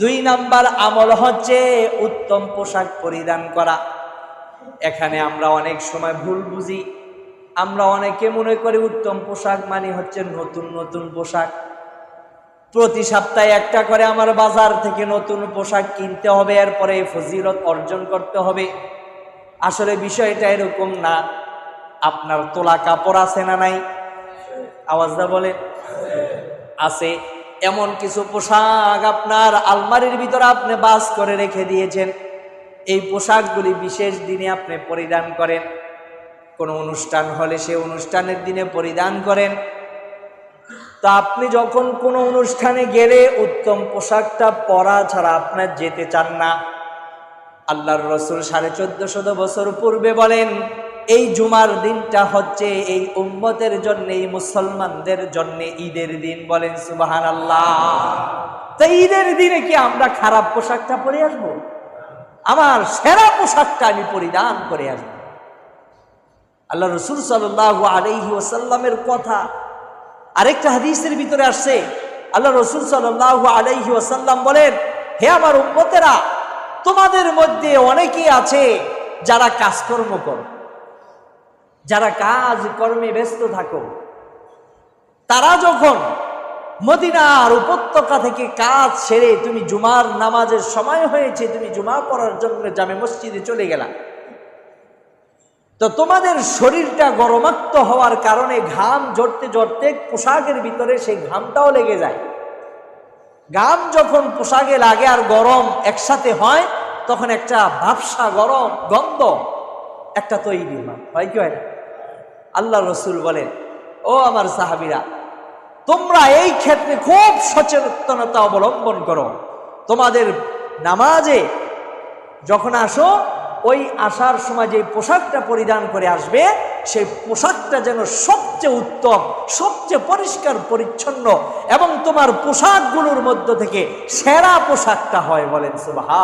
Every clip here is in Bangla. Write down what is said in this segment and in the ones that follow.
দুই নাম্বার আমল হচ্ছে উত্তম পোশাক পরিধান করা। এখানে আমরা অনেক সময় ভুল বুঝি। আমরা অনেকে মনে করি উত্তম পোশাক মানে হচ্ছে নতুন নতুন পোশাক। প্রতি সপ্তাহে একটা করে আমার বাজার থেকে নতুন পোশাক কিনতে হবে, এরপরে ফজিলত অর্জন করতে হবে। আসলে বিষয়টা এরকম না। আপনার তোলা কাপড় আছে না নাই? আওয়াজটা বলে? আছে। এমন কিছু পোশাক আপনার আলমারির ভিতরে আপনি বাস করে রেখে দিয়েছেন। এই পোশাকগুলি বিশেষ দিনে আপনি পরিধান করেন। কোনো অনুষ্ঠান হলে সে অনুষ্ঠানের দিনে পরিধান করেন। তা আপনি যখন কোনো অনুষ্ঠানে গেলে উত্তম পোশাকটা পরা ছাড়া আপনার যেতে চান না। আল্লাহর রসুল সাড়ে চোদ্দ শত বছর পূর্বে বলেন এই জুমার দিনটা হচ্ছে এই উম্মতের জন্য, এই মুসলমানদের জন্য ঈদের দিন বলেন সুবাহান আল্লাহ তা ঈদের দিনে কি আমরা খারাপ পোশাকটা পরে আসব? আমার সেরা পোশাকটা আমি পরিধান করে আসব। আল্লাহ রসুল সাল্লাহ আলহি ওসাল্লামের কথা আরেকটা হাদিসের ভিতরে আসছে। আল্লাহ রসুল সাল্লাহ আলহি ওসাল্লাম বলেন, হে আমার উম্মতেরা, তোমাদের মধ্যে অনেকেই আছে যারা কাজকর্ম করো। যারা কাজ কর্মে ব্যস্ত থাকো, তারা যখন মদিনার উপত্যকা থেকে কাজ সেরে তুমি জুমার নামাজের সময় হয়েছে, তুমি জুমা পড়ার জন্য জামে মসজিদে চলে গেলা। তো তোমাদের শরীরটা গরমাক্ত হওয়ার কারণে ঘাম জড়তে জড়তে পোশাকের ভিতরে সেই ঘামটাও লেগে যায়। ঘাম যখন পোশাকে লাগে আর গরম একসাথে হয়, তখন একটা ভাবসা গরম গন্ধ একটা তৈরি হয় হয় কি হয় না? আল্লাহ রসুল বলেন, ও আমার সাহাবিরা, তোমরা এই ক্ষেত্রে খুব সচেতনতা অবলম্বন করো। তোমাদের নামাজে যখন আসো, ওই আসার সময় যে পোশাকটা পরিধান করে আসবে, সেই পোশাকটা যেন সবচেয়ে উত্তম, সবচেয়ে পরিষ্কার, পরিচ্ছন্ন এবং তোমার পোশাকগুলোর মধ্য থেকে সেরা পোশাকটা হয় বলেন সুবাহা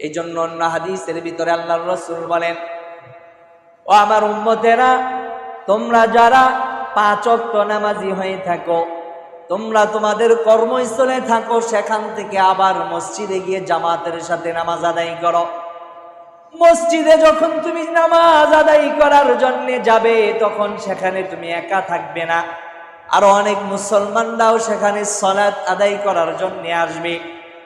এই জন্য অন্য হাদিসের ভিতরে আল্লাহ রসুল বলেন, ও আমার উম্মতেরা, তোমরা যারা পাঁচ অক্ট নামাজি হয়ে থাকো, তোমরা তোমাদের কর্মস্থলে থাকো, সেখান থেকে আবার মসজিদে গিয়ে জামাতের সাথে নামাজ আদায় করো। মসজিদে যখন তুমি নামাজ আদায় করার জন্য যাবে, তখন সেখানে তুমি একা থাকবে না। আরও অনেক মুসলমানরাও সেখানে সলাৎ আদায় করার জন্য আসবে।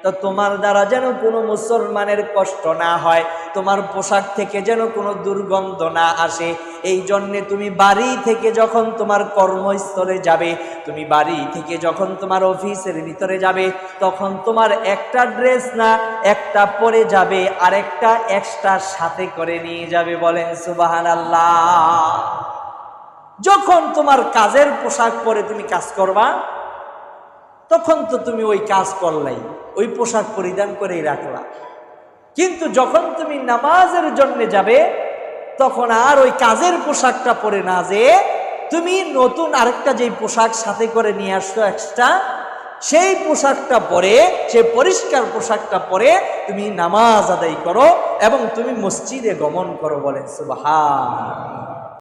তো তোমার দ্বারা যেন কোনো মুসলমানের কষ্ট না হয়, তোমার পোশাক থেকে যেন কোনো দুর্গন্ধ না আসে। এই জন্যে তুমি বাড়ি থেকে যখন তোমার কর্মস্থলে যাবে, তুমি বাড়ি থেকে যখন তোমার অফিসের ভিতরে যাবে, তখন তোমার একটা ড্রেস না, একটা পরে যাবে আর একটা এক্সট্রা সাথে করে নিয়ে যাবে বলেন সুবাহান আল্লাহ যখন তোমার কাজের পোশাক পরে তুমি কাজ করবা তখন তো তুমি ওই কাজ করলাই, ওই পোশাক পরিধান করেই রাখলা। কিন্তু যখন তুমি নামাজের জন্য যাবে, তখন আর ওই কাজের পোশাকটা পরে না যে তুমি নতুন আরেকটা যেই পোশাক সাথে করে নিয়ে আসছো এক্সট্রা সেই পোশাকটা পরে, সেই পরিষ্কার পোশাকটা পরে তুমি নামাজ আদায় করো এবং তুমি মসজিদে গমন করো বলেন সুবাহ